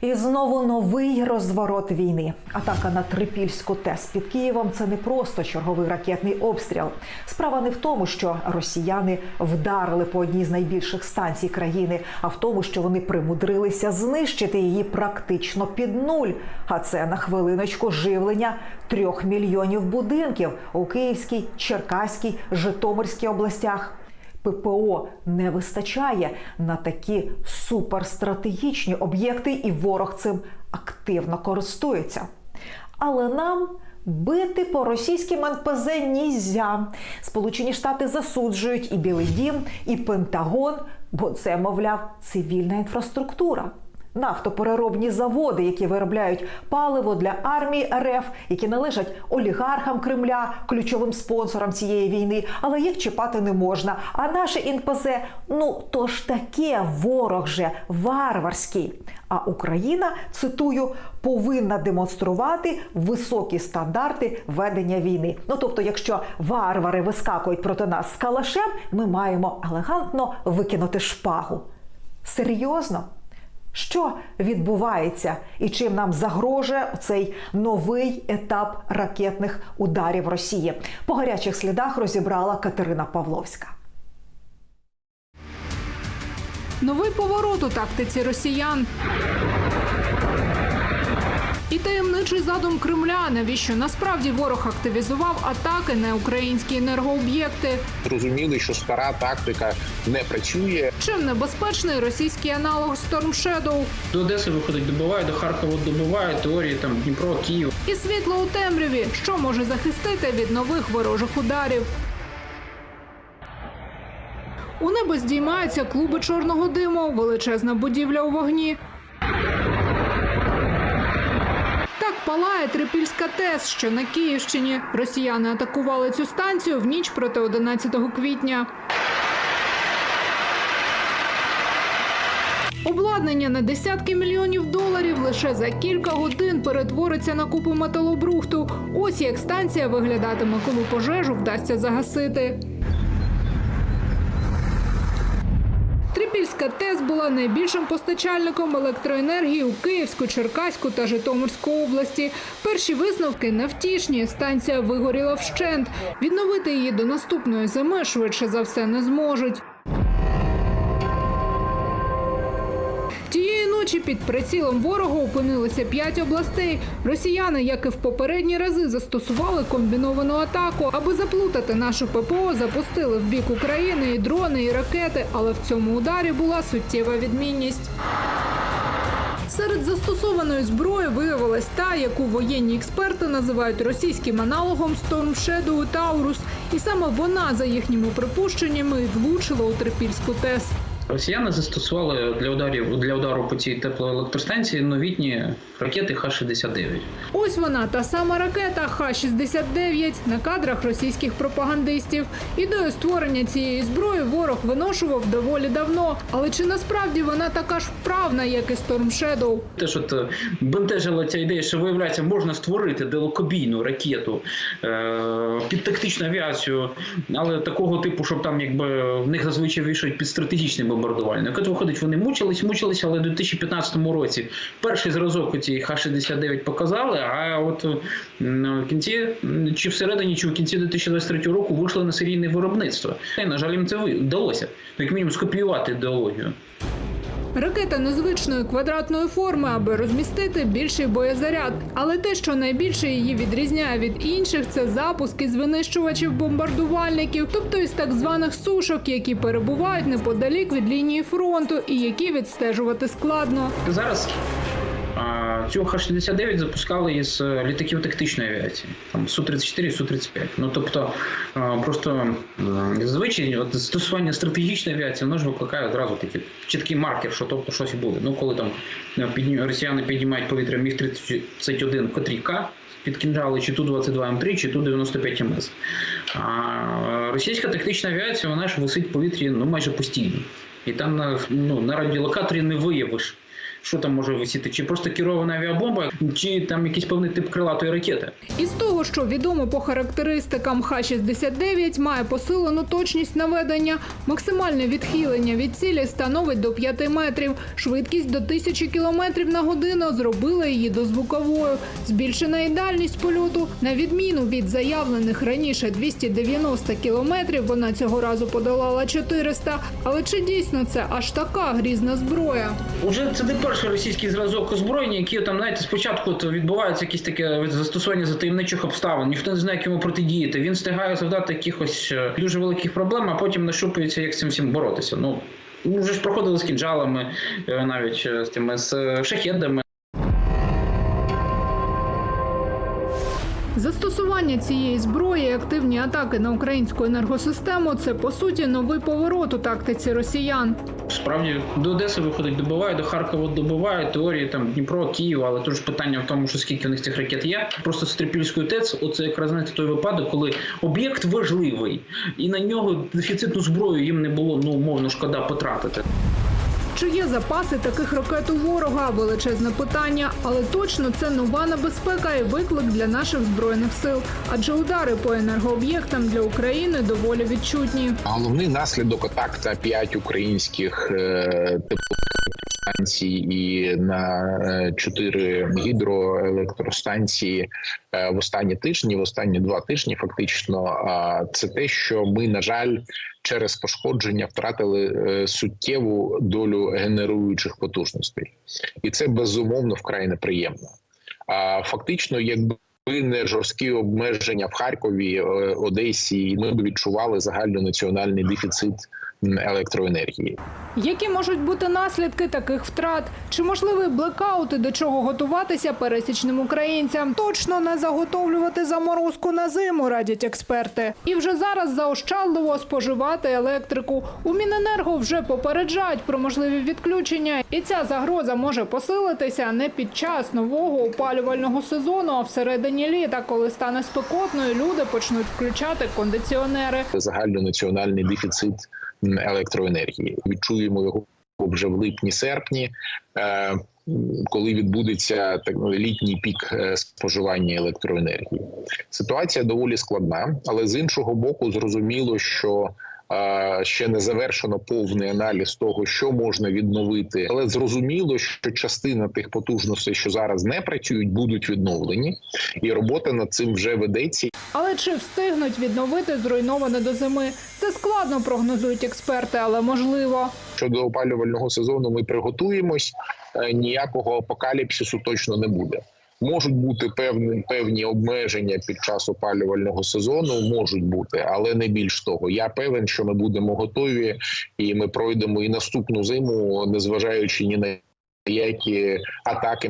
І знову новий розворот війни. Атака на Трипільську ТЕС під Києвом це не просто черговий ракетний обстріл. Справа не в тому, що росіяни вдарили по одній з найбільших станцій країни, а в тому, що вони примудрилися знищити її практично під нуль. А це на хвилиночку живлення трьох мільйонів будинків у Київській, Черкаській, Житомирській областях. ППО не вистачає на такі суперстратегічні об'єкти, і ворог цим активно користується. Але нам бити по російським НПЗ нізя. Сполучені Штати засуджують і Білий Дім, і Пентагон, бо це, мовляв, цивільна інфраструктура. Нафтопереробні заводи, які виробляють паливо для армії РФ, які належать олігархам Кремля, ключовим спонсорам цієї війни, але їх чіпати не можна. А наше ІНПЗ, ну то ж таке ворог же варварський. А Україна, цитую, повинна демонструвати високі стандарти ведення війни. Ну тобто, якщо варвари вискакують проти нас з калашем, ми маємо елегантно викинути шпагу. Серйозно? Що відбувається і чим нам загрожує цей новий етап ракетних ударів Росії? По гарячих слідах розібрала Катерина Павловська. Новий поворот у тактиці росіян. І таємничий задум Кремля, навіщо насправді ворог активізував атаки на українські енергооб'єкти. Зрозуміли, що стара тактика не працює. Чим небезпечний російський аналог Storm Shadow? До Одеси виходить, добиває, до Харкова добиває, теорії там Дніпро, Київ. І світло у темряві, що може захистити від нових ворожих ударів. У небо здіймаються клуби чорного диму, величезна будівля у вогні. Так палає Трипільська ТЕС, що на Київщині. Росіяни атакували цю станцію в ніч проти 11 квітня. Обладнання на десятки мільйонів доларів лише за кілька годин перетвориться на купу металобрухту. Ось як станція виглядатиме, коли пожежу вдасться загасити. Трипільська ТЕС була найбільшим постачальником електроенергії у Київську, Черкаську та Житомирську області. Перші висновки невтішні. Станція вигоріла вщент. Відновити її до наступної зими швидше за все не зможуть. Тієї під прицілом ворога опинилися п'ять областей. Росіяни, як і в попередні рази, застосували комбіновану атаку. Аби заплутати нашу ППО, запустили в бік України і дрони, і ракети, але в цьому ударі була суттєва відмінність. Серед застосованої зброї виявилась та, яку воєнні експерти називають російським аналогом Storm Shadow Taurus. І саме вона, за їхніми припущеннями, влучила у Трипільську ТЕС. Росіяни застосували для ударів для удару по цій теплоелектростанції новітні ракети Х-69. Ось вона, та сама ракета Х-69 на кадрах російських пропагандистів. Ідею створення цієї зброї ворог виношував доволі давно. Але чи насправді вона така ж вправна, як і Storm Shadow? Теж от е, бентежила ця ідея, що виявляється, можна створити далекобійну ракету е, під тактичну авіацію, але такого типу, щоб там якби в них зазвичай вішають під стратегічний бомбардувальник. От виходить, вони мучились, мучились, але у 2015 році перший зразок цієї Х-69 показали. А от в кінці чи всередині, чи в кінці 2023 року вийшли на серійне виробництво. І, на жаль, їм це вдалося, як мінімум, скопіювати ідеологію. Ракета незвичної квадратної форми, аби розмістити більший боєзаряд. Але те, що найбільше її відрізняє від інших, це запуск із винищувачів бомбардувальників, тобто із так званих сушок, які перебувають неподалік від лінії фронту і які відстежувати складно. Зараз а, цю Х-69 запускали із е, літаків тактичної авіації, там Су-34 і Су-35. Ну тобто а, просто м, зазвичай от застосування стратегічної авіації воно ж викликає одразу такий чіткий маркер, що тобто щось буде. Ну коли там е, росіяни піднімають повітря міг 31 котрі К під кінжали, чи Ту-22М3, чи Ту-95МС. А російська тактична авіація, вона ж висить в повітрі ну, майже постійно. І там ну, на радіолокаторі не виявиш що там може висіти, чи просто керована авіабомба, чи там якийсь певний тип крилатої ракети. Із того, що відомо по характеристикам Х-69, має посилену точність наведення, максимальне відхилення від цілі становить до 5 метрів, швидкість до 1000 км на годину зробила її дозвуковою. Збільшена і дальність польоту, на відміну від заявлених раніше 290 км, вона цього разу подолала 400. Але чи дійсно це аж така грізна зброя? Уже це не перший російський зразок озброєння, які там, знаєте, спочатку відбувається якісь таке застосування за таємничих обставин. Ніхто не знає, як йому протидіяти. Він встигає завдати якихось е, дуже великих проблем, а потім нашупується, як з цим всім боротися. Ну ну, вже ж проходили з кінжалами, е, навіть е, з тими з шахедами. Застосування цієї зброї, активні атаки на українську енергосистему це по суті новий поворот у тактиці росіян. Справді до Одеси виходить, добиває, до Харкова добиває, теорії там Дніпро, Київ, але тут ж питання в тому, що скільки у них цих ракет є. Просто з Трипільської ТЕЦ, оце якраз знаєте той випадок, коли об'єкт важливий, і на нього дефіцитну зброю їм не було ну умовно шкода потратити. Чи є запаси таких ракет у ворога? Величезне питання, але точно це нова небезпека і виклик для наших збройних сил. Адже удари по енергооб'єктам для України доволі відчутні. Головний наслідок атак та п'ять українських е, теплоелектростанцій і на е, чотири гідроелектростанції е, в останні тижні, в останні два тижні, фактично, це те, що ми, на жаль, через пошкодження втратили е, суттєву долю генеруючих потужностей, і це безумовно вкрай неприємно. А фактично, якби не жорсткі обмеження в Харкові, Одесі, ми б відчували загальнонаціональний дефіцит електроенергії. Які можуть бути наслідки таких втрат? Чи можливий блекаут і до чого готуватися пересічним українцям? Точно не заготовлювати заморозку на зиму, радять експерти. І вже зараз заощадливо споживати електрику. У Міненерго вже попереджають про можливі відключення, і ця загроза може посилитися не під час нового опалювального сезону, а всередині літа, коли стане спекотно, і люди почнуть включати кондиціонери. Загальнонаціональний дефіцит електроенергії. Відчуємо його вже в липні-серпні, е, коли відбудеться так ну, літній пік е, споживання електроенергії. Ситуація доволі складна, але з іншого боку, зрозуміло, що ще не завершено повний аналіз того, що можна відновити, але зрозуміло, що частина тих потужностей, що зараз не працюють, будуть відновлені, і робота над цим вже ведеться. Але чи встигнуть відновити зруйноване до зими? Це складно прогнозують експерти, але можливо. Щодо опалювального сезону, ми приготуємось. Е, Ніякого апокаліпсису точно не буде. Можуть бути певні певні обмеження під час опалювального сезону, можуть бути, але не більш того. Я певен, що ми будемо готові, і ми пройдемо і наступну зиму, незважаючи ні на які атаки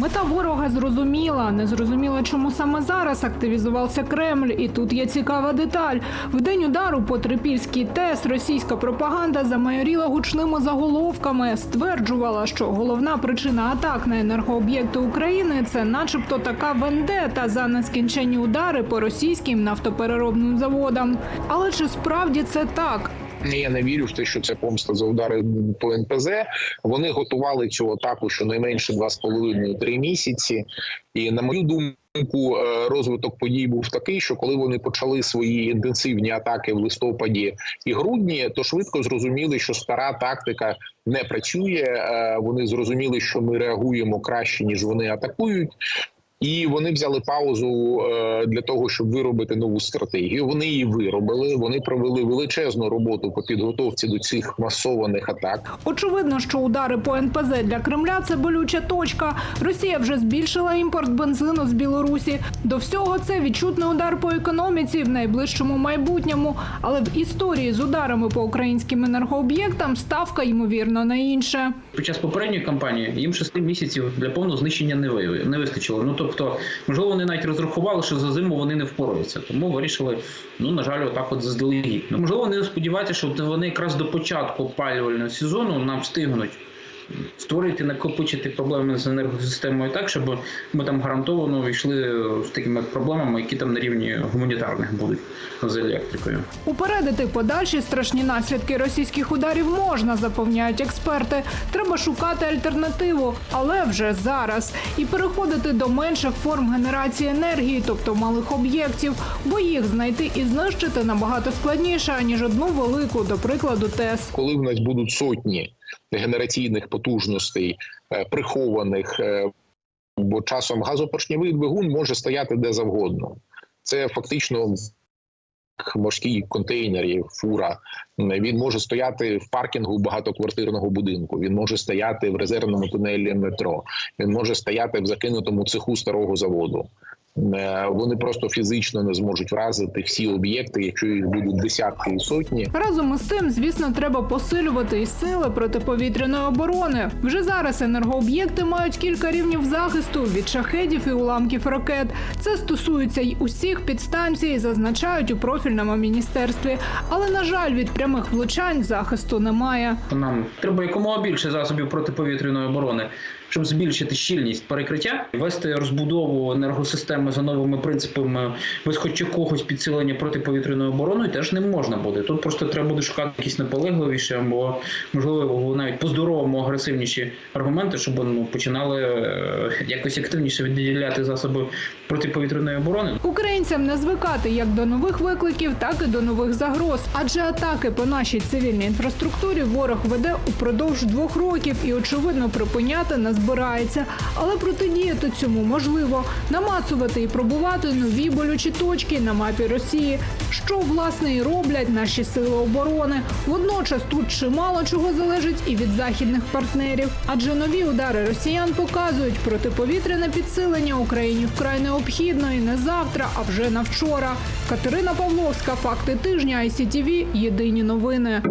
Мета ворога зрозуміла. Не зрозуміла, чому саме зараз активізувався Кремль. І тут є цікава деталь. В день удару по Трипільській ТЕС російська пропаганда замайоріла гучними заголовками. Стверджувала, що головна причина атак на енергооб'єкти України це, начебто, така вендета за нескінченні удари по російським нафтопереробним заводам. Але чи справді це так? Я не вірю в те, що це помста за удари по НПЗ. Вони готували цю атаку щонайменше два з половиною три місяці. І на мою думку, е, розвиток подій був такий, що коли вони почали свої інтенсивні атаки в листопаді і грудні, то швидко зрозуміли, що стара тактика не працює. Е, Вони зрозуміли, що ми реагуємо краще ніж вони атакують. І вони взяли паузу е, для того, щоб виробити нову стратегію. Вони її виробили. Вони провели величезну роботу по підготовці до цих масованих атак. Очевидно, що удари по НПЗ для Кремля це болюча точка. Росія вже збільшила імпорт бензину з Білорусі. До всього це відчутний удар по економіці в найближчому майбутньому. Але в історії з ударами по українським енергооб'єктам ставка ймовірно на інше. Під час попередньої кампанії їм шести місяців для повного знищення не ви- не вистачило. Ну тобто, можливо, вони навіть розрахували, що за зиму вони не впораються. Тому вирішили, ну на жаль, отак от заздалегідь. Ну, можливо, вони сподіваються, що вони якраз до початку опалювального сезону нам встигнуть створити, накопичити проблеми з енергосистемою так, щоб ми там гарантовано йшли з такими проблемами, які там на рівні гуманітарних будуть з електрикою. Упередити подальші страшні наслідки російських ударів можна, запевняють експерти. Треба шукати альтернативу, але вже зараз і переходити до менших форм генерації енергії, тобто малих об'єктів, бо їх знайти і знищити набагато складніше ніж одну велику, до прикладу, ТЕС. коли в нас будуть сотні генераційних потужностей е, прихованих, е, бо часом газопоршневий двигун може стояти де завгодно. Це фактично морський контейнер, фура. Він може стояти в паркінгу багатоквартирного будинку. Він може стояти в резервному тунелі метро. Він може стояти в закинутому цеху старого заводу. Е, Вони просто фізично не зможуть вразити всі об'єкти, якщо їх будуть десятки і сотні. Разом із тим, звісно, треба посилювати і сили протиповітряної оборони. Вже зараз енергооб'єкти мають кілька рівнів захисту від шахедів і уламків ракет. Це стосується й усіх підстанцій, зазначають у профільному міністерстві. Але на жаль, від прямих влучань захисту немає. Нам треба якомога більше засобів протиповітряної оборони, щоб збільшити щільність перекриття, вести розбудову енергосистеми за новими принципами без хоч якогось підсилення протиповітряної оборони теж не можна буде. Тут просто треба буде шукати якісь наполегливіші або можливо навіть по-здоровому агресивніші аргументи, щоб ну починали е, якось активніше відділяти засоби протиповітряної оборони. Українцям не звикати як до нових викликів, так і до нових загроз. Адже атаки по нашій цивільній інфраструктурі ворог веде упродовж двох років і очевидно припиняти не збирається. Але протидіяти цьому можливо намацувати і пробувати нові болючі точки на мапі Росії, що власне і роблять наші сили оборони. Водночас тут чимало чого залежить і від західних партнерів, адже нові удари росіян показують протиповітряне підсилення Україні вкрай необхідно і не завтра, а вже на вчора. Катерина Павловська, факти тижня, ICTV, Єдині новини.